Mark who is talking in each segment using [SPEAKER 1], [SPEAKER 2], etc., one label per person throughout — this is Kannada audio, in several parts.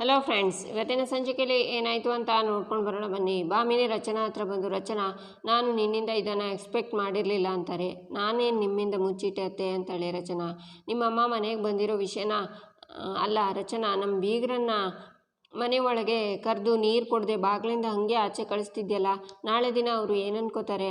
[SPEAKER 1] ಹಲೋ ಫ್ರೆಂಡ್ಸ್ ಇವತ್ತಿನ ಸಂಚಿಕೆಯಲ್ಲಿ ಏನಾಯಿತು ಅಂತ ನೋಡ್ಕೊಂಡು ಬರೋಣ ಬನ್ನಿ. ಬಾಮಿನಿ ರಚನಾ ಹತ್ರ ಬಂದು, ರಚನಾ, ನಾನು ನಿನ್ನಿಂದ ಇದನ್ನು ಎಕ್ಸ್ಪೆಕ್ಟ್ ಮಾಡಿರಲಿಲ್ಲ ಅಂತಾರೆ. ನಾನೇನು ನಿಮ್ಮಿಂದ ಮುಚ್ಚಿಟ್ಟೆ ಅತ್ತೆ ಅಂತಾಳೆ ರಚನಾ. ನಿಮ್ಮಮ್ಮ ಮನೆಗೆ ಬಂದಿರೋ ವಿಷಯನ, ಅಲ್ಲ, ರಚನಾ ನಮ್ಮ ಬೀಗರನ್ನ ಮನೆ ಒಳಗೆ ಕರೆದು ನೀರು ಕೊಡದೆ ಬಾಗಿಲಿಂದ ಹಾಗೆ ಆಚೆ ಕಳಿಸ್ತಿದ್ಯಲ್ಲ, ನಾಳೆ ದಿನ ಅವರು ಏನು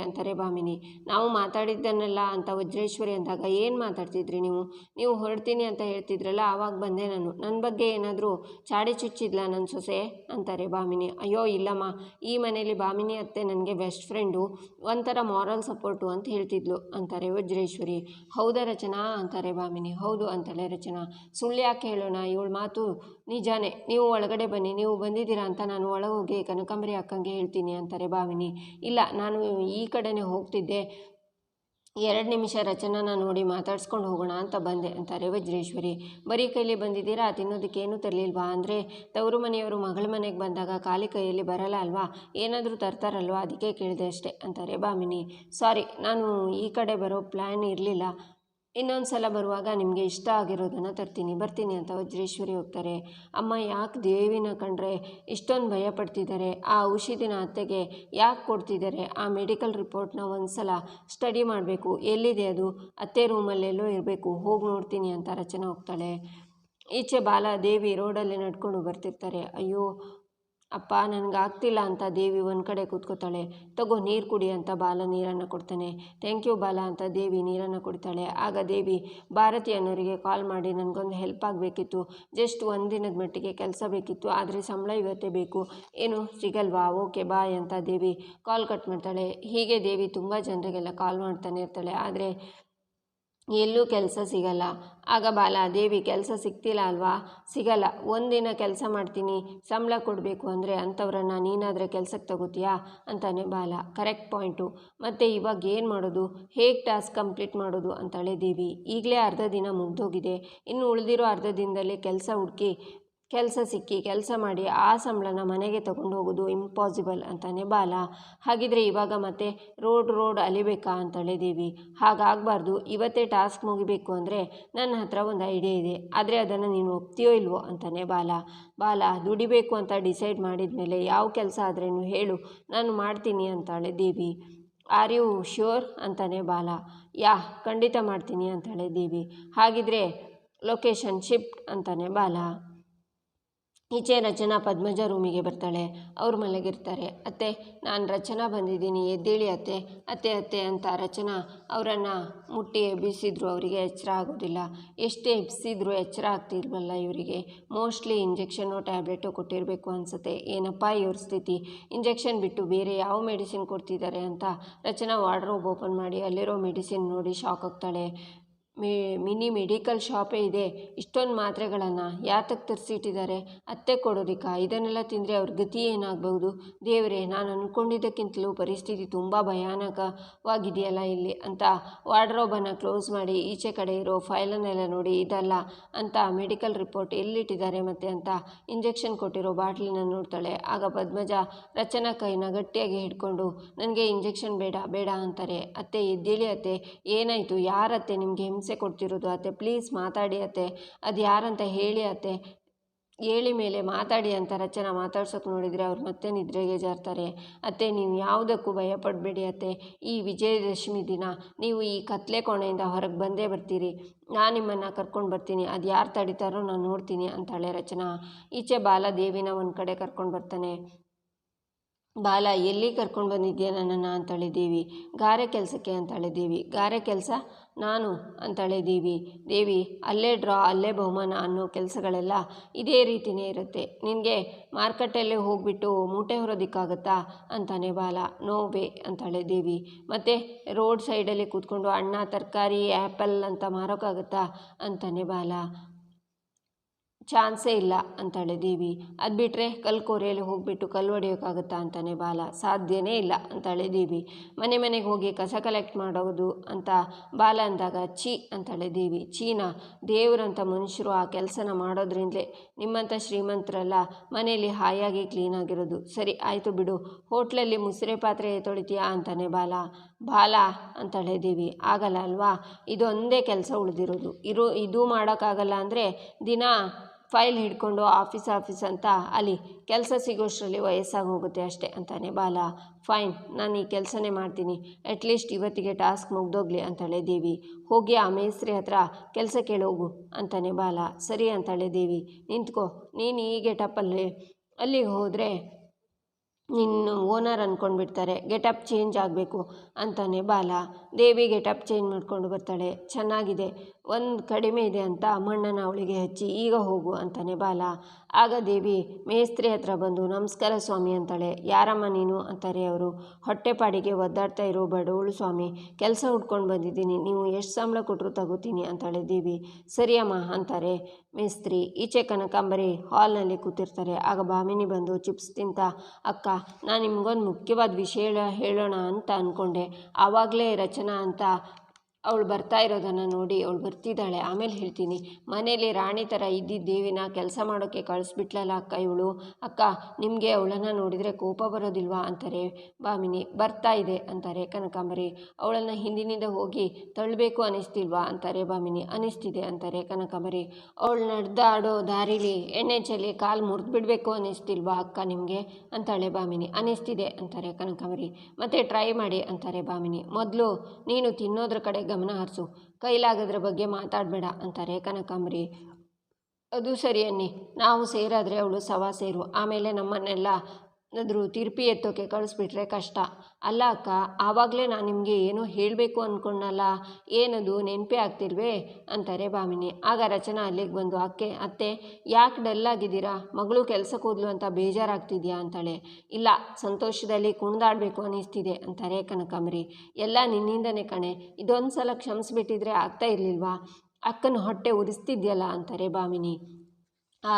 [SPEAKER 1] ಅಂತಾರೆ ಭಾಮಿನಿ. ನಾವು ಮಾತಾಡಿದ್ದನ್ನೆಲ್ಲ ಅಂತ ವಜ್ರೇಶ್ವರಿ ಅಂದಾಗ ಏನು ಮಾತಾಡ್ತಿದ್ರಿ ನೀವು? ನೀವು ಹೊರಡ್ತೀನಿ ಅಂತ ಹೇಳ್ತಿದ್ರಲ್ಲ, ಆವಾಗ ಬಂದೆ ನಾನು. ನನ್ನ ಬಗ್ಗೆ ಏನಾದರೂ ಚಾಡಿ ಚುಚ್ಚಿದ್ಲ ನನ್ನ ಸೊಸೆ? ಅಂತಾರೆ ಭಾಮಿನಿ. ಅಯ್ಯೋ, ಇಲ್ಲಮ್ಮ. ಈ ಮನೇಲಿ ಭಾಮಿನಿ ಅತ್ತೆ ನನಗೆ ಬೆಸ್ಟ್ ಫ್ರೆಂಡು ಒಂಥರ ಮಾರಲ್ ಸಪೋರ್ಟು ಅಂತ ಹೇಳ್ತಿದ್ಲು, ಅಂತಾರೆ ವಜ್ರೇಶ್ವರಿ. ಹೌದಾ ರಚನಾ? ಅಂತಾರೆ ಭಾಮಿನಿ. ಹೌದು ಅಂತಾಳೆ ರಚನಾ. ಸುಳ್ಳು ಯಾಕೆ ಹೇಳೋಣ? ಇವಳ ಮಾತು ನಿಜಾನೇ. ನೀವು ಒಳಗಡೆ ಬನ್ನಿ, ನೀವು ಬಂದಿದ್ದೀರಾ ಅಂತ ನಾನು ಒಳಗೆ ಹೋಗಿ ಕನಕಾಂಬರಿ ಅಕ್ಕಂಗೆ ಹೇಳ್ತೀನಿ ಅಂತಾರೆ ಭಾವಿನಿ. ಇಲ್ಲ, ನಾನು ಈ ಕಡೆನೇ ಹೋಗ್ತಿದ್ದೆ. ಎರಡು ನಿಮಿಷ ರಚನಾನ ನೋಡಿ ಮಾತಾಡ್ಸ್ಕೊಂಡು ಹೋಗೋಣ ಅಂತ ಬಂದೆ ಅಂತಾರೆ ವಜ್ರೇಶ್ವರಿ. ಬರೀ ಕೈಲಿ ಬಂದಿದ್ದೀರಾ, ತಿನ್ನೋದಕ್ಕೆ ಏನೂ ತರಲಿಲ್ವಾ? ಅಂದರೆ ತವರು ಮನೆಯವರು ಮಗಳ ಮನೆಗೆ ಬಂದಾಗ ಖಾಲಿ ಕೈಯಲ್ಲಿ ಬರಲ್ಲ ಅಲ್ವಾ? ಏನಾದರೂ ತರ್ತಾರಲ್ವಾ? ಅದಕ್ಕೆ ಕೇಳಿದೆ ಅಷ್ಟೇ ಅಂತಾರೆ ಬಾಮಿನಿ ಸಾರಿ, ನಾನು ಈ ಕಡೆ ಬರೋ ಪ್ಲ್ಯಾನ್ ಇರಲಿಲ್ಲ. ಇನ್ನೊಂದು ಸಲ ಬರುವಾಗ ನಿಮಗೆ ಇಷ್ಟ ಆಗಿರೋದನ್ನು ತರ್ತೀನಿ. ಬರ್ತೀನಿ ಅಂತ ವಜ್ರೇಶ್ವರಿ ಹೋಗ್ತಾರೆ. ಅಮ್ಮ ಯಾಕೆ ದೇವಿನ ಕಂಡ್ರೆ ಇಷ್ಟೊಂದು ಭಯ ಪಡ್ತಿದ್ದಾರೆ ಆ ಔಷಧಿನ ಅತ್ತೆಗೆ ಯಾಕೆ ಕೊಡ್ತಿದ್ದಾರೆ ಆ ಮೆಡಿಕಲ್ ರಿಪೋರ್ಟ್ನ ಒಂದು ಸಲ ಸ್ಟಡಿ ಮಾಡಬೇಕು. ಎಲ್ಲಿದೆ ಅದು? ಅತ್ತೆ ರೂಮಲ್ಲೆಲ್ಲೋ ಇರಬೇಕು. ಹೋಗಿ ನೋಡ್ತೀನಿ ಅಂತ ರಚನೆ ಹೋಗ್ತಾಳೆ. ಈಚೆ ಬಾಲ ದೇವಿ ರೋಡಲ್ಲಿ ನಡ್ಕೊಂಡು ಬರ್ತಿರ್ತಾರೆ. ಅಯ್ಯೋ ಅಪ್ಪ, ನನಗಾಗ್ತಿಲ್ಲ ಅಂತ ದೇವಿ ಒಂದು ಕಡೆ ಕೂತ್ಕೋತಾಳೆ. ತಗೋ ನೀರು ಕುಡಿ ಅಂತ ಬಾಲ ನೀರನ್ನು ಕೊಡ್ತಾನೆ. ಥ್ಯಾಂಕ್ ಯು ಬಾಲ ಅಂತ ದೇವಿ ನೀರನ್ನು ಕೊಡ್ತಾಳೆ. ಆಗ ದೇವಿ, ಭಾರತಿ ಕಾಲ್ ಮಾಡಿ ನನಗೊಂದು ಹೆಲ್ಪ್ ಆಗಬೇಕಿತ್ತು. ಜಸ್ಟ್ ಒಂದು ದಿನದ ಮಟ್ಟಿಗೆ ಕೆಲಸ ಬೇಕಿತ್ತು, ಆದರೆ ಸಂಬಳ ಇವತ್ತೇ ಬೇಕು. ಏನು, ಸಿಗಲ್ವಾ? ಓಕೆ ಬಾಯ್ ಅಂತ ದೇವಿ ಕಾಲ್ ಕಟ್ ಮಾಡ್ತಾಳೆ. ಹೀಗೆ ದೇವಿ ತುಂಬ ಜನರಿಗೆಲ್ಲ ಕಾಲ್ ಮಾಡ್ತಾನೆ ಇರ್ತಾಳೆ. ಆದರೆ ಎಲ್ಲೂ ಕೆಲಸ ಸಿಗಲ್ಲ. ಆಗ ಬಾಲ, ದೇವಿ, ಕೆಲಸ ಸಿಗ್ತಿಲ್ಲ ಅಲ್ವಾ? ಸಿಗಲ್ಲ. ಒಂದಿನ ಕೆಲಸ ಮಾಡ್ತೀನಿ. ಸಂಬಳ ಕೊಡಬೇಕು ಅಂದರೆ ಅಂಥವ್ರನ್ನ ನೀನಾದರೆ ಕೆಲಸಕ್ಕೆ ತಗೋತೀಯಾ? ಅಂತಾನೆ ಬಾಲ. Correct point. ಮತ್ತು ಇವಾಗ ಏನು ಮಾಡೋದು? ಹೇಗೆ ಟಾಸ್ಕ್ ಕಂಪ್ಲೀಟ್ ಮಾಡೋದು? ಅಂತಾಳೆ ದೇವಿ. ಈಗಲೇ ಅರ್ಧ ದಿನ ಮುಗ್ದೋಗಿದೆ. ಇನ್ನು ಉಳಿದಿರೋ ಅರ್ಧ ದಿನದಲ್ಲಿ ಕೆಲಸ ಹುಡುಕಿ ಕೆಲಸ ಸಿಕ್ಕಿ ಕೆಲಸ ಮಾಡಿ ಆ ಸಂಬಳನ ಮನೆಗೆ ತಗೊಂಡು ಹೋಗೋದು ಇಂಪಾಸಿಬಲ್ ಅಂತಾನೆ ಬಾಲ. ಹಾಗಿದ್ರೆ ಇವಾಗ ಮತ್ತೆ ರೋಡ್ ರೋಡ್ ಅಲಿಬೇಕಾ ಅಂತ ದೇವಿ ಹಾಗಾಗಬಾರ್ದು. ಇವತ್ತೇ ಟಾಸ್ಕ್ ಮುಗಿಬೇಕು ಅಂದರೆ ನನ್ನ ಹತ್ರ ಒಂದು ಐಡಿಯಾ ಇದೆ. ಆದರೆ ಅದನ್ನು ನೀನು ಒಪ್ತೀಯೋ ಇಲ್ವೋ ಅಂತಾನೆ ಬಾಲ. ಬಾಲ, ದುಡಿಬೇಕು ಅಂತ ಡಿಸೈಡ್ ಮಾಡಿದ ಮೇಲೆ ಯಾವ ಕೆಲಸ ಆದ್ರೇನು ಹೇಳು. ನಾನು ಮಾಡ್ತೀನಿ ಅಂತಾಳೆ ದೇವಿ ಆರ್ ಯು ಶ್ಯೂರ್ ಅಂತಾನೆ ಬಾಲ. ಯಾ, ಖಂಡಿತ ಮಾಡ್ತೀನಿ ಅಂತಾಳೆ ದೇವಿ ಹಾಗಿದ್ರೆ ಲೊಕೇಶನ್ ಶಿಫ್ಟ್ ಅಂತಾನೆ ಬಾಲ. ಈಚೆ ರಚನಾ ಪದ್ಮಜ ರೂಮಿಗೆ ಬರ್ತಾಳೆ. ಅವ್ರು ಮಲಗಿರ್ತಾರೆ. ಅತ್ತೆ, ನಾನು ರಚನಾ ಬಂದಿದ್ದೀನಿ. ಎದ್ದೇಳಿ ಅತ್ತೆ. ಅತ್ತೆ ಅತ್ತೆ ಅಂತ ರಚನಾ ಅವರನ್ನು ಮುಟ್ಟಿ ಎಬ್ಬಿಸಿದ್ರು. ಅವರಿಗೆ ಎಚ್ಚರ ಆಗೋದಿಲ್ಲ. ಎಷ್ಟೇ ಎಬ್ಬಿಸಿದ್ರು ಎಚ್ಚರ ಆಗ್ತಿಲ್ವಲ್ಲ ಇವರಿಗೆ. ಮೋಸ್ಟ್ಲಿ ಇಂಜೆಕ್ಷನು ಟ್ಯಾಬ್ಲೆಟು ಕೊಟ್ಟಿರಬೇಕು ಅನಿಸುತ್ತೆ. ಏನಪ್ಪ ಇವ್ರ ಸ್ಥಿತಿ? ಇಂಜೆಕ್ಷನ್ ಬಿಟ್ಟು ಬೇರೆ ಯಾವ ಮೆಡಿಸಿನ್ ಕೊಡ್ತಿದ್ದಾರೆ ಅಂತ ರಚನಾ ವಾರ್ಡ್ರೋಬ್ ಓಪನ್ ಮಾಡಿ ಅಲ್ಲಿರೋ ಮೆಡಿಸಿನ್ ನೋಡಿ ಶಾಕ್ ಆಗ್ತಾಳೆ. ಮೇ, ಮಿನಿ ಮೆಡಿಕಲ್ ಶಾಪೇ ಇದೆ. ಇಷ್ಟೊಂದು ಮಾತ್ರೆಗಳನ್ನು ಯಾತಕ್ಕೆ ತರಿಸಿಟ್ಟಿದ್ದಾರೆ? ಅತ್ತೆ ಕೊಡೋದಕ್ಕೆ ಇದನ್ನೆಲ್ಲ ತಿಂದರೆ ಅವ್ರ ಗತಿ ಏನಾಗಬಹುದು? ದೇವರೇ, ನಾನು ಅಂದ್ಕೊಂಡಿದ್ದಕ್ಕಿಂತಲೂ ಪರಿಸ್ಥಿತಿ ತುಂಬ ಭಯಾನಕವಾಗಿದೆಯಲ್ಲ ಇಲ್ಲಿ ಅಂತ ವಾರ್ಡ್ರೋಬನ್ನು ಕ್ಲೋಸ್ ಮಾಡಿ ಈಚೆ ಕಡೆ ಇರೋ ಫೈಲನ್ನೆಲ್ಲ ನೋಡಿ ಇದಲ್ಲ ಅಂತ ಮೆಡಿಕಲ್ ರಿಪೋರ್ಟ್ ಎಲ್ಲಿಟ್ಟಿದ್ದಾರೆ ಮತ್ತೆ ಅಂತ ಇಂಜೆಕ್ಷನ್ ಕೊಟ್ಟಿರೋ ಬಾಟ್ಲಿನ ನೋಡ್ತಾಳೆ. ಆಗ ಪದ್ಮಜ ರಚನಾ ಕೈನ ಗಟ್ಟಿಯಾಗಿ ಹಿಡ್ಕೊಂಡು, ನನಗೆ ಇಂಜೆಕ್ಷನ್ ಬೇಡ ಬೇಡ ಅಂತಾರೆ. ಅತ್ತೆ, ಎದ್ದೇಳಿ ಅತ್ತೆ, ಏನಾಯಿತು? ಯಾರತ್ತೆ ನಿಮಗೆ ಹಿಂಸೆ? ಕೊಡ್ತಿರೋದು ಅತ್ತೆ. ಪ್ಲೀಸ್ ಮಾತಾಡಿ ಅತ್ತೆ. ಅದು ಯಾರಂತ ಹೇಳಿ ಅತ್ತೆ. ಹೇಳಿ ಮೇಲೆ ಮಾತಾಡಿ ಅಂತ ರಚನಾ ಮಾತಾಡ್ಸೋಕೆ ನೋಡಿದರೆ ಅವ್ರು ಮತ್ತೆ ನಿದ್ರೆಗೆ ಜಾರ್ತಾರೆ. ಅತ್ತೆ, ನೀವು ಯಾವುದಕ್ಕೂ ಭಯಪಡಬೇಡಿ ಅತ್ತೆ. ಈ ವಿಜಯದಶಮಿ ದಿನ, ನೀವು ಈ ಕತ್ಲೆ ಕೋಣೆಯಿಂದ ಹೊರಗೆ ಬಂದೇ ಬರ್ತೀರಿ. ನಾನು ನಿಮ್ಮನ್ನು ಕರ್ಕೊಂಡು ಬರ್ತೀನಿ. ಅದು ಯಾರು ತಡಿತಾರೋ ನಾನು ನೋಡ್ತೀನಿ ಅಂತಾಳೆ ರಚನಾ. ಈಚೆ ಬಾಲ ದೇವಿನ ಒಂದು ಕಡೆ ಕರ್ಕೊಂಡು ಬರ್ತಾನೆ. ಬಾಲ, ಎಲ್ಲಿ ಕರ್ಕೊಂಡು ಬಂದಿದ್ದೀಯ ನನ್ನನ್ನು ಅಂತಳಿದ್ದೀವಿ. ದೇವಿ ಗಾರೆ ಕೆಲಸಕ್ಕೆ ಅಂತಳಿದ್ದೀವಿ. ದೇವಿ ಗಾರೆ ಕೆಲಸ ನಾನು ಅಂತಳಿದ್ದೀವಿ. ದೇವಿ, ಅಲ್ಲೇ ಡ್ರಾ, ಅಲ್ಲೇ ಬಹುಮಾನ ಅನ್ನೋ ಕೆಲಸಗಳೆಲ್ಲ ಇದೇ ರೀತಿಯೇ ಇರುತ್ತೆ. ನಿನಗೆ ಮಾರ್ಕೆಟಲ್ಲೇ ಹೋಗಿಬಿಟ್ಟು ಮೂಟೆ ಹೊರೋದಕ್ಕಾಗತ್ತಾ? ಅಂತಾನೆ ಬಾಲ. ನೋ ವೇ ಅಂತಾಳೆ ದೇವಿ. ಮತ್ತು ರೋಡ್ ಸೈಡಲ್ಲಿ ಕೂತ್ಕೊಂಡು ಅಣ್ಣ ತರಕಾರಿ, ಆ್ಯಪಲ್ ಅಂತ ಮಾರೋಕ್ಕಾಗತ್ತಾ? ಅಂತಾನೆ ಬಾಲ. ಚಾನ್ಸೇ ಇಲ್ಲ ಅಂತಾಳೆ ದೇವಿ ಅದು ಬಿಟ್ಟರೆ ಕಲ್ಕೋರೆಯಲ್ಲಿ ಹೋಗಿಬಿಟ್ಟು ಕಲ್ಲು ಹೊಡೆಯೋಕ್ಕಾಗುತ್ತಾ ಅಂತಾನೆ ಬಾಲ. ಸಾಧ್ಯನೇ ಇಲ್ಲ ಅಂತಾಳೆ ದೇವಿ ಮನೆ ಮನೆಗೆ ಹೋಗಿ ಕಸ ಕಲೆಕ್ಟ್ ಮಾಡೋದು ಅಂತ ಬಾಲ ಅಂದಾಗ ಛೀ ಅಂತಾಳೆ ದೇವಿ ಚೀನಾ ದೇವರಂಥ ಮನುಷ್ಯರು ಆ ಕೆಲಸನ ಮಾಡೋದ್ರಿಂದಲೇ ನಿಮ್ಮಂಥ ಶ್ರೀಮಂತರೆಲ್ಲ ಮನೆಯಲ್ಲಿ ಹಾಯಾಗಿ ಕ್ಲೀನಾಗಿರೋದು ಸರಿ, ಆಯಿತು ಬಿಡು. ಹೋಟ್ಲಲ್ಲಿ ಮುಸುರೆ ಪಾತ್ರೆ ತೊಳಿತೀಯಾ ಅಂತಾನೆ ಬಾಲ. ಬಾಲ ಅಂತಾಳೆ ದೇವಿ ಆಗಲ್ಲ ಅಲ್ವಾ? ಇದೊಂದೇ ಕೆಲಸ ಉಳಿದಿರೋದು. ಇರೋ, ಇದು ಮಾಡೋಕ್ಕಾಗಲ್ಲ ಅಂದರೆ ದಿನ ಫೈಲ್ ಹಿಡ್ಕೊಂಡು ಆಫೀಸ್ ಆಫೀಸ್ ಅಂತ ಅಲ್ಲಿ ಕೆಲಸ ಸಿಗೋಷ್ಟರಲ್ಲಿ ವಯಸ್ಸಾಗಿ ಹೋಗುತ್ತೆ ಅಷ್ಟೇ ಅಂತಾನೆ ಬಾಲ. ಫೈನ್, ನಾನು ಈ ಕೆಲಸನೇ ಮಾಡ್ತೀನಿ. ಅಟ್ಲೀಸ್ಟ್ ಇವತ್ತಿಗೆ ಟಾಸ್ಕ್ ಮುಗ್ದೋಗ್ಲಿ ಅಂತಾಳೆ ದೇವಿ. ಹೋಗಿ ಆ ಮೇಸ್ತ್ರಿ ಹತ್ರ ಕೆಲಸ ಕೇಳೋಗು ಅಂತಾನೆ ಬಾಲ. ಸರಿ ಅಂತಾಳೆ ದೇವಿ. ನಿಂತ್ಕೋ, ನೀನು ಈ ಗೆಟಪ್ಪಲ್ಲಿ ಅಲ್ಲಿಗೆ ಹೋದರೆ ನಿನ್ನ ಓನರ್ ಅಂದ್ಕೊಂಡ್ಬಿಡ್ತಾರೆ ಗೆಟಪ್ ಚೇಂಜ್ ಆಗಬೇಕು ಅಂತಾನೆ ಬಾಲ. ದೇವಿ ಗೆಟಪ್ ಚೇಂಜ್ ಮಾಡ್ಕೊಂಡು ಬರ್ತಾಳೆ. ಚೆನ್ನಾಗಿದೆ. ಒಂದು ಕಡಿಮೆ ಇದೆ ಅಂತ ಮಣ್ಣನ್ನು ಅವಳಿಗೆ ಹಚ್ಚಿ, ಈಗ ಹೋಗು ಅಂತಾನೆ ಬಾಲ. ಆಗ ದೇವಿ, ಮೇಸ್ತ್ರಿ ಹತ್ರ ಬಂದು ನಮಸ್ಕಾರ ಸ್ವಾಮಿ ಅಂತಾಳೆ. ಯಾರಮ್ಮ ನೀನು? ಅಂತಾರೆ ಅವರು. ಹೊಟ್ಟೆಪಾಡಿಗೆ ಒದ್ದಾಡ್ತಾ ಇರೋ ಬಡವಳು ಸ್ವಾಮಿ, ಕೆಲಸ ಹುಡ್ಕೊಂಡು ಬಂದಿದ್ದೀನಿ, ನೀವು ಎಷ್ಟು ಸಂಬಳ ಕೊಟ್ಟರು ತಗೋತೀನಿ ಅಂತಾಳೆ ದೇವಿ. ಸರಿಯಮ್ಮ ಅಂತಾರೆ. ಮೇಸ್ತ್ರಿ, ಈಚೆ ಕನಕಾಂಬರಿ ಹಾಲ್ನಲ್ಲಿ ಕೂತಿರ್ತಾರೆ. ಆಗ ಬಾಮಿನಿ ಬಂದು, ಚಿಪ್ಸ್ ತಿಂತ, ಅಕ್ಕ, ನಾನು ನಿಮ್ಗೊಂದು ಮುಖ್ಯವಾದ ವಿಷಯ ಹೇಳೋಣ ಅಂತ ಅಂದ್ಕೊಂಡೆ ಆವಾಗಲೇ ರಚನಾ ಅಂತ ಅವಳು ಬರ್ತಾ ಇರೋದನ್ನು ನೋಡಿ ಅವಳು ಬರ್ತಿದ್ದಾಳೆ. ಆಮೇಲೆ ಹೇಳ್ತೀನಿ ಮನೇಲಿ ರಾಣಿ ಥರ ಇದ್ದಿದ್ದ ದೇವಿನ ಕೆಲಸ ಮಾಡೋಕ್ಕೆ ಕಳಿಸ್ಬಿಟ್ಲಲ್ಲ ಅಕ್ಕ ಇವಳು. ಅಕ್ಕ, ನಿಮಗೆ ಅವಳನ್ನು ನೋಡಿದರೆ ಕೋಪ ಬರೋದಿಲ್ವಾ ಅಂತಾರೆ. ಭಾಮಿನಿ ಬರ್ತಾ ಇದೆ ಅಂತಾರೆ ಕನಕಾಂಬರಿ. ಅವಳನ್ನು ಹಿಂದಿನಿಂದ ಹೋಗಿ ತಳ್ಳಬೇಕು ಅನಿಸ್ತಿಲ್ವಾ ಅಂತಾರೆ ಭಾಮಿನಿ ಅನಿಸ್ತಿದೆ ಅಂತಾರೆ ಕನಕಾಂಬರಿ. ಅವಳು ನಡೆದಾಡೋ ದಾರಿಲಿ ಎಣ್ಣೆ ಚೆಲ್ಲಿ ಕಾಲು ಮುರಿದ್ಬಿಡ್ಬೇಕು ಅನಿಸ್ತಿಲ್ವಾ ಅಕ್ಕ ನಿಮಗೆ? ಅಂತಾಳೆ ಭಾಮಿನಿ ಅನಿಸ್ತಿದೆ ಅಂತಾರೆ ಕನಕಾಂಬರಿ. ಮತ್ತೆ ಟ್ರೈ ಮಾಡಿ ಅಂತಾರೆ ಭಾಮಿನಿ ಮೊದಲು ನೀನು ತಿನ್ನೋದ್ರ ಕಡೆ ಗಮನ ಹರಿಸು. ಕೈಲಾಗದ್ರ ಬಗ್ಗೆ ಮಾತಾಡಬೇಡ ಅಂತಾರೆ ಕನಕಾಂಬರಿ. ಅದು ಸರಿ ಅನ್ನಿ ನಾವು ಸೇರಾದರೆ ಅವಳು ಸವಾ ಸೇರು. ಆಮೇಲೆ ನಮ್ಮನ್ನೆಲ್ಲ ಅದ್ರ ತಿರುಪಿ ಎತ್ತೋಕೆ ಕಳಿಸ್ಬಿಟ್ರೆ ಕಷ್ಟ. ಅಲ್ಲ ಅಕ್ಕ, ಆವಾಗಲೇ ನಾನು ನಿಮಗೆ ಏನೋ ಹೇಳಬೇಕು ಅಂದ್ಕೊಂಡಲ್ಲ ಏನದು ನೆನಪೇ ಆಗ್ತಿಲ್ವೇ? ಅಂತಾರೆ ಭಾಮಿನಿ. ಆಗ ರಚನಾ ಅಲ್ಲಿಗೆ ಬಂದು, ಅಕ್ಕೆ, ಅತ್ತೆ, ಯಾಕೆ ಡಲ್ಲಾಗಿದ್ದೀರಾ ಮಗಳು ಕೆಲಸಕ್ಕೆ ಹೋದ್ಲು ಅಂತ ಬೇಜಾರಾಗ್ತಿದ್ಯಾ? ಅಂತಾಳೆ. ಇಲ್ಲ, ಸಂತೋಷದಲ್ಲಿ ಕುಣಿದಾಡಬೇಕು ಅನ್ನಿಸ್ತಿದೆ, ಅಂತಾರೆ ಕನಕಾಂಬರಿ. ಎಲ್ಲ ನಿನ್ನಿಂದನೇ ಕಣೆ. ಇದೊಂದು ಸಲ ಕ್ಷಮಿಸ್ಬಿಟ್ಟಿದ್ರೆ ಆಗ್ತಾ ಇರಲಿಲ್ವಾ? ಅಕ್ಕನ ಹೊಟ್ಟೆ ಉರಿಸ್ತಿದ್ಯಲ್ಲ? ಅಂತಾರೆ ಭಾಮಿನಿ.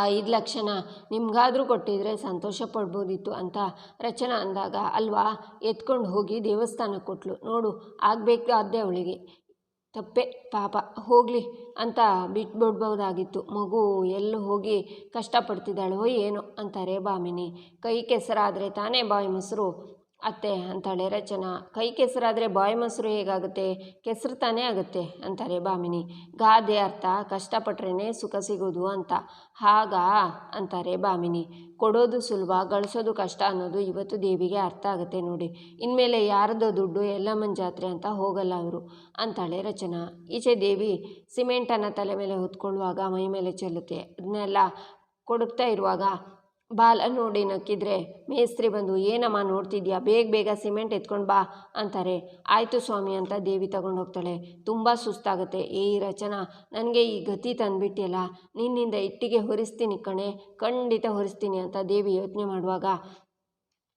[SPEAKER 1] ಐದು ಲಕ್ಷನ ನಿಮಗಾದರೂ ಕೊಟ್ಟಿದ್ರೆ ಸಂತೋಷ ಪಡ್ಬೋದಿತ್ತು ಅಂತ ರಚನಾ ಅಂದಾಗ, ಅಲ್ವಾ? ಎತ್ಕೊಂಡು ಹೋಗಿ ದೇವಸ್ಥಾನಕ್ಕೆ ಕೊಟ್ಲು. ನೋಡು ಆಗಬೇಕಾದ್ದೆ ಅವಳಿಗೆ. ತಪ್ಪೆ, ಪಾಪ. ಹೋಗಲಿ ಅಂತ ಬಿಟ್ಬಿಡ್ಬೋದಾಗಿತ್ತು. ಮಗು ಎಲ್ಲೂ ಹೋಗಿ ಕಷ್ಟಪಡ್ತಿದ್ದಾಳೋ ಏನೋ ಅಂತಾರೆ ಬಾಮಿನಿ. ಕೈ ಕೆಸರಾದರೆ ತಾನೇ ಬಾಯಿ ಮೊಸರು. ಅತ್ತೆ ಅಂತಾಳೆ ರಚನಾ. ಕೈ ಕೆಸರಾದರೆ ಬಾಯಿ ಮೊಸರು ಹೇಗಾಗುತ್ತೆ? ಕೆಸರು ತಾನೇ ಆಗುತ್ತೆ ಅಂತಾರೆ ಭಾಮಿನಿ ಗಾದೆ ಅರ್ಥ ಕಷ್ಟಪಟ್ರೇ ಸುಖ ಸಿಗೋದು ಅಂತ. ಹಾಗಾ ಅಂತಾರೆ ಭಾಮಿನಿ ಕೊಡೋದು ಸುಲಭ ಗಳಿಸೋದು ಕಷ್ಟ ಅನ್ನೋದು ಇವತ್ತು ದೇವಿಗೆ ಅರ್ಥ ಆಗುತ್ತೆ ನೋಡಿ. ಇನ್ಮೇಲೆ ಯಾರದೋ ದುಡ್ಡು ಎಲ್ಲಮ್ಮನ ಜಾತ್ರೆ ಅಂತ ಹೋಗಲ್ಲ ಅವರು ಅಂತಾಳೆ ರಚನಾ. ಈಚೆ ದೇವಿ ಸಿಮೆಂಟನ್ನು ತಲೆ ಮೇಲೆ ಹೊತ್ಕೊಳ್ಳುವಾಗ ಮೈ ಮೇಲೆ ಚೆಲ್ಲುತ್ತೆ. ಅದನ್ನೆಲ್ಲ ಕೊಡುತ್ತಾ ಇರುವಾಗ ಬಾಲ ನೋಡಿ ನಕ್ಕಿದ್ರೆ, ಮೇಸ್ತ್ರಿ ಬಂದು, ಏನಮ್ಮ ನೋಡ್ತಿದ್ಯಾ? ಬೇಗ ಬೇಗ ಸಿಮೆಂಟ್ ಎತ್ಕೊಂಡು ಬಾ ಅಂತಾರೆ. ಆಯಿತು ಸ್ವಾಮಿ ಅಂತ ದೇವಿ ತಗೊಂಡು ಹೋಗ್ತಾಳೆ. ತುಂಬ ಸುಸ್ತಾಗುತ್ತೆ. ಏ ರಚನಾ, ನನಗೆ ಈ ಗತಿ ತಂದುಬಿಟ್ಟಿಯಲ್ಲ ನಿನ್ನಿಂದ ಇಟ್ಟಿಗೆ ಹೊರಿಸ್ತೀನಿ ಕಣೆ, ಖಂಡಿತ ಹೊರಿಸ್ತೀನಿ ಅಂತ ದೇವಿ ಯೋಚನೆ ಮಾಡುವಾಗ,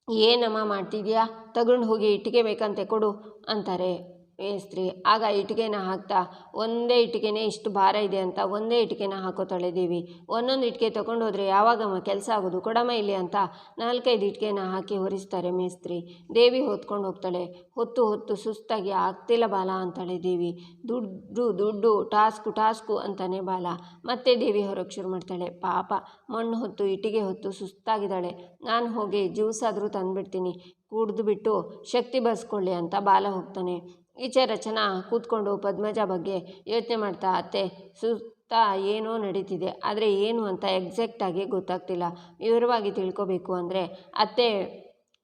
[SPEAKER 1] ಏನಮ್ಮ ಮಾಡ್ತಿದ್ಯಾ? ತಗೊಂಡು ಹೋಗಿ ಇಟ್ಟಿಗೆ ಬೇಕಂತೆ ಕೊಡು ಅಂತಾರೆ. ಮೇಸ್ತ್ರಿ ಆಗ ಇಟ್ಟಿಗೆನ ಹಾಕ್ತಾ, ಒಂದೇ ಇಟ್ಟಿಗೆನೇ ಇಷ್ಟು ಭಾರ ಇದೆ ಅಂತ ಒಂದೇ ಇಟ್ಟಿಗೆನ ಹಾಕೋ ತೊಳೆದೀವಿ. ಒಂದೊಂದು ಇಟ್ಟಿಗೆ ತೊಗೊಂಡು ಹೋದರೆ ಯಾವಾಗಮ್ಮ ಕೆಲಸ ಆಗೋದು? ಕೊಡಮ್ಮ ಇಲ್ಲಿ ಅಂತ ನಾಲ್ಕೈದು ಇಟ್ಟಿಗೆನ ಹಾಕಿ ಹೊರಿಸ್ತಾರೆ ಮೇಸ್ತ್ರಿ. ದೇವಿ ಹೊತ್ಕೊಂಡು ಹೋಗ್ತಾಳೆ. ಹೊತ್ತು ಹೊತ್ತು ಸುಸ್ತಾಗಿ, ಆಗ್ತಿಲ್ಲ ಬಾಲ ಅಂತಾಳೆ ದೇವಿ ದುಡ್ಡು ದುಡ್ಡು, ಟಾಸ್ಕು ಟಾಸ್ಕು ಅಂತಾನೆ ಬಾಲ. ಮತ್ತೆ ದೇವಿ ಹೊರಗೆ ಶುರು ಮಾಡ್ತಾಳೆ. ಪಾಪ, ಮಣ್ಣು ಹೊತ್ತು, ಇಟ್ಟಿಗೆ ಹೊತ್ತು ಸುಸ್ತಾಗಿದ್ದಾಳೆ. ನಾನು ಹೋಗಿ ಜ್ಯೂಸ್ ಆದರೂ ತಂದುಬಿಡ್ತೀನಿ. ಕುಡಿದು ಬಿಟ್ಟು ಶಕ್ತಿ ಬಸ್ಕೊಳ್ಳಿ ಅಂತ ಬಾಲ ಹೋಗ್ತಾನೆ. ಈಚೆ ರಚನಾ ಕೂತ್ಕೊಂಡು ಪದ್ಮಜ ಬಗ್ಗೆ ಯೋಚನೆ ಮಾಡ್ತಾ, ಅತ್ತೆ, ಸುತ್ತ ಏನೋ ನಡೀತಿದೆ. ಆದರೆ ಏನು ಅಂತ ಎಕ್ಸಾಕ್ಟಾಗಿ ಗೊತ್ತಾಗ್ತಿಲ್ಲ. ವಿವರವಾಗಿ ತಿಳ್ಕೊಬೇಕು ಅಂದರೆ ಅತ್ತೆ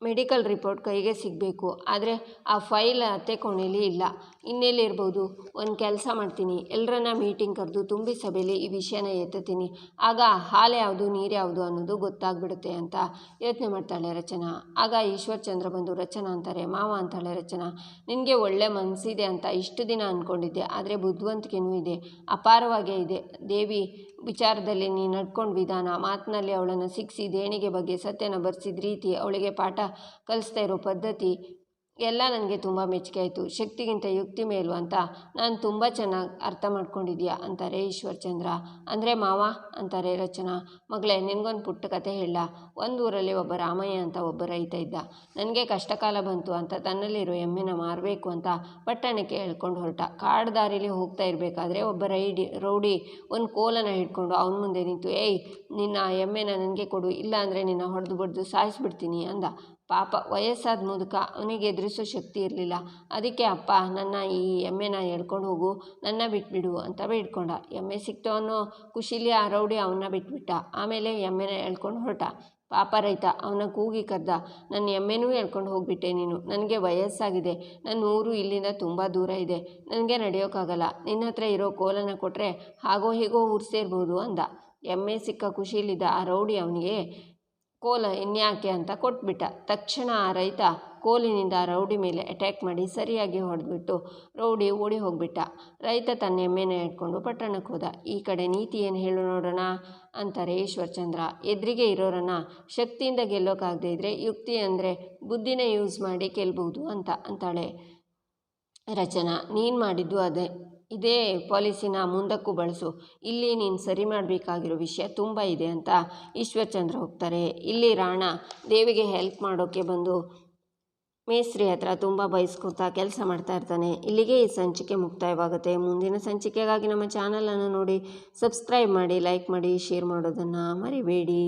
[SPEAKER 1] ಮೆಡಿಕಲ್ ರಿಪೋರ್ಟ್ ಕೈಗೆ ಸಿಗಬೇಕು. ಆದರೆ ಆ ಫೈಲ್ ಅತ್ತೆ ಕೋಣೆಯಲ್ಲಿ ಇಲ್ಲ. ಇನ್ನೆಲ್ಲಿ ಇರ್ಬೋದು? ಒಂದು ಕೆಲಸ ಮಾಡ್ತೀನಿ. ಎಲ್ಲರನ್ನ ಮೀಟಿಂಗ್ ಕರೆದು ತುಂಬಿ ಸಭೆಯಲ್ಲಿ ಈ ವಿಷಯನ ಎತ್ತುತ್ತೀನಿ. ಆಗ ಹಾಲು ಯಾವುದು, ನೀರು ಯಾವುದು ಅನ್ನೋದು ಗೊತ್ತಾಗ್ಬಿಡುತ್ತೆ ಅಂತ ಯೋಚನೆ ಮಾಡ್ತಾಳೆ ರಚನಾ. ಆಗ ಈಶ್ವರ್ ಚಂದ್ರ ಬಂದು, ರಚನಾ ಅಂತಾರೆ, ಮಾವ ಅಂತಾಳೆ ರಚನಾ. ನಿನಗೆ ಒಳ್ಳೆ ಮನಸ್ಸಿದೆ ಅಂತ ಇಷ್ಟು ದಿನ ಅಂದ್ಕೊಂಡಿದ್ದೆ ಆದರೆ ಬುದ್ಧಿವಂತಿಕೆನೂ ಇದೆ, ಅಪಾರವಾಗೇ ಇದೆ. ದೇವಿ ವಿಚಾರದಲ್ಲಿ ನೀ ನಡ್ಕೊಂಡು ವಿಧಾನ, ಮಾತಿನಲ್ಲಿ ಅವಳನ್ನು ಸಿಕ್ಕಿಸಿ ದೇಣಿಗೆ ಬಗ್ಗೆ ಸತ್ಯನ ಬರ್ಸಿದ ರೀತಿ ಅವಳಿಗೆ ಪಾಠ ಕಲಿಸ್ತಾ ಇರೋ ಪದ್ಧತಿ ಎಲ್ಲ ನನಗೆ ತುಂಬ ಮೆಚ್ಚುಗೆ ಆಯಿತು. ಶಕ್ತಿಗಿಂತ ಯುಕ್ತಿ ಮೇಲು ಅಂತ ನಾನು ತುಂಬ ಚೆನ್ನಾಗಿ ಅರ್ಥ ಮಾಡ್ಕೊಂಡಿದ್ಯಾ? ಅಂತಾರೆ ಈಶ್ವರ್ ಚಂದ್ರ ಅಂದರೆ ಮಾವ, ಅಂತಾರೆ ರಚನಾ. ಮಗಳೇ, ನಿನಗೊಂದು ಪುಟ್ಟ ಕತೆ ಹೇಳ. ಒಂದು ಊರಲ್ಲಿ ಒಬ್ಬ ರಾಮಯ್ಯ ಅಂತ ಒಬ್ಬ ರೈತ ಇದ್ದ. ನನಗೆ ಕಷ್ಟಕಾಲ ಬಂತು ಅಂತ ತನ್ನಲ್ಲಿರೋ ಎಮ್ಮೆನ ಮಾರಬೇಕು ಅಂತ ಪಟ್ಟಣಕ್ಕೆ ಹೇಳ್ಕೊಂಡು ಹೊರಟ. ಕಾಡು ದಾರಿಲಿ ಹೋಗ್ತಾ ಇರಬೇಕಾದ್ರೆ ಒಬ್ಬ ರೈಡಿ, ರೌಡಿ ಒಂದು ಕೋಲನ್ನು ಹಿಡ್ಕೊಂಡು ಅವನ ಮುಂದೆ ನಿಂತು, ಏಯ್, ನಿನ್ನ ಎಮ್ಮೆನ ನನಗೆ ಕೊಡು. ಇಲ್ಲ ಅಂದರೆ ನಿನ್ನ ಹೊಡೆದು ಬಡ್ದು ಸಾಯಿಸ್ಬಿಡ್ತೀನಿ ಅಂದ. ಪಾಪ ವಯಸ್ಸಾದ ಮುದುಕ ಅವನಿಗೆ ಎದುರಿಸೋ ಶಕ್ತಿ ಇರಲಿಲ್ಲ. ಅದಕ್ಕೆ, ಅಪ್ಪ, ನನ್ನ ಈ ಎಮ್ಮೆನ ಎಳ್ಕೊಂಡು ಹೋಗು, ನನ್ನ ಬಿಟ್ಬಿಡು ಅಂತ ಬೇಡ್ಕೊಂಡ. ಎಮ್ಮೆ ಸಿಕ್ತು ಅನ್ನೋ ಖುಷಿಲಿ ಆ ರೌಡಿ ಅವನ್ನ ಬಿಟ್ಬಿಟ್ಟ. ಆಮೇಲೆ ಎಮ್ಮೆನ ಎಳ್ಕೊಂಡು ಹೊರಟ. ಪಾಪ ರೈತ, ಅವನ ಕೂಗಿ ಕರೆದ, ನನ್ನ ಎಮ್ಮೆನೂ ಎಳ್ಕೊಂಡು ಹೋಗ್ಬಿಟ್ಟೆ ನೀನು. ನನಗೆ ವಯಸ್ಸಾಗಿದೆ. ನನ್ನ ಊರು ಇಲ್ಲಿಂದ ತುಂಬ ದೂರ ಇದೆ. ನನಗೆ ನಡೆಯೋಕ್ಕಾಗಲ್ಲ ನಿನ್ನ ಹತ್ರ ಇರೋ ಕೋಲನ್ನು ಕೊಟ್ಟರೆ ಹಾಗೋ ಹೀಗೋ ಊರು ಸೇರ್ಬೋದು ಅಂದ. ಎಮ್ಮೆ ಸಿಕ್ಕ ಖುಷಿಲಿದ್ದ ಆ ರೌಡಿ ಅವನಿಗೆ ಕೋಲ ಇನ್ಯಾಕೆ ಅಂತ ಕೊಟ್ಬಿಟ್ಟ. ತಕ್ಷಣ ಆ ರೈತ ಕೋಲಿನಿಂದ ರೌಡಿ ಮೇಲೆ ಅಟ್ಯಾಕ್ ಮಾಡಿ ಸರಿಯಾಗಿ ಹೊಡೆದ್ಬಿಟ್ಟು ರೌಡಿ ಓಡಿ ಹೋಗ್ಬಿಟ್ಟ. ರೈತ ತನ್ನ ಎಮ್ಮೆನ ಇಟ್ಕೊಂಡು ಪಟ್ಟಣಕ್ಕೆ ಹೋದ. ಈ ಕಡೆ ನೀತಿ ಏನು ಹೇಳು ನೋಡೋಣ ಅಂತಾರೆ ಈಶ್ವರ್ಚಂದ್ರ. ಎದುರಿಗೆ ಇರೋರನ್ನ ಶಕ್ತಿಯಿಂದ ಗೆಲ್ಲೋಕ್ಕಾಗದೇ ಇದ್ದರೆ ಯುಕ್ತಿ ಅಂದರೆ ಬುದ್ಧಿನ ಯೂಸ್ ಮಾಡಿ ಗೆಲ್ಬಹುದು ಅಂತ ಅಂತಾಳೆ ರಚನಾ. ನೀನು ಮಾಡಿದ್ದು ಅದೇ. ಇದೇ ಪಾಲಿಸಿನ ಮುಂದಕ್ಕೂ ಬಳಸು. ಇಲ್ಲಿ ನೀನು ಸರಿ ಮಾಡಬೇಕಾಗಿರೋ ವಿಷಯ ತುಂಬ ಇದೆ ಅಂತ ಈಶ್ವರಚಂದ್ರ ಹೋಗ್ತಾರೆ. ಇಲ್ಲಿ ರಾಣ ದೇವಿಗೆ ಹೆಲ್ಪ್ ಮಾಡೋಕ್ಕೆ ಬಂದು ಮೇಸ್ತ್ರಿ ಹತ್ರ ತುಂಬ ಬಯಸ್ಕೊತಾ ಕೆಲಸ ಮಾಡ್ತಾ ಇರ್ತಾನೆ. ಇಲ್ಲಿಗೆ ಈ ಸಂಚಿಕೆ ಮುಕ್ತಾಯವಾಗುತ್ತೆ. ಮುಂದಿನ ಸಂಚಿಕೆಗಾಗಿ ನಮ್ಮ ಚಾನಲನ್ನು ನೋಡಿ ಸಬ್ಸ್ಕ್ರೈಬ್ ಮಾಡಿ ಲೈಕ್ ಮಾಡಿ ಶೇರ್ ಮಾಡೋದನ್ನು ಮರಿಬೇಡಿ.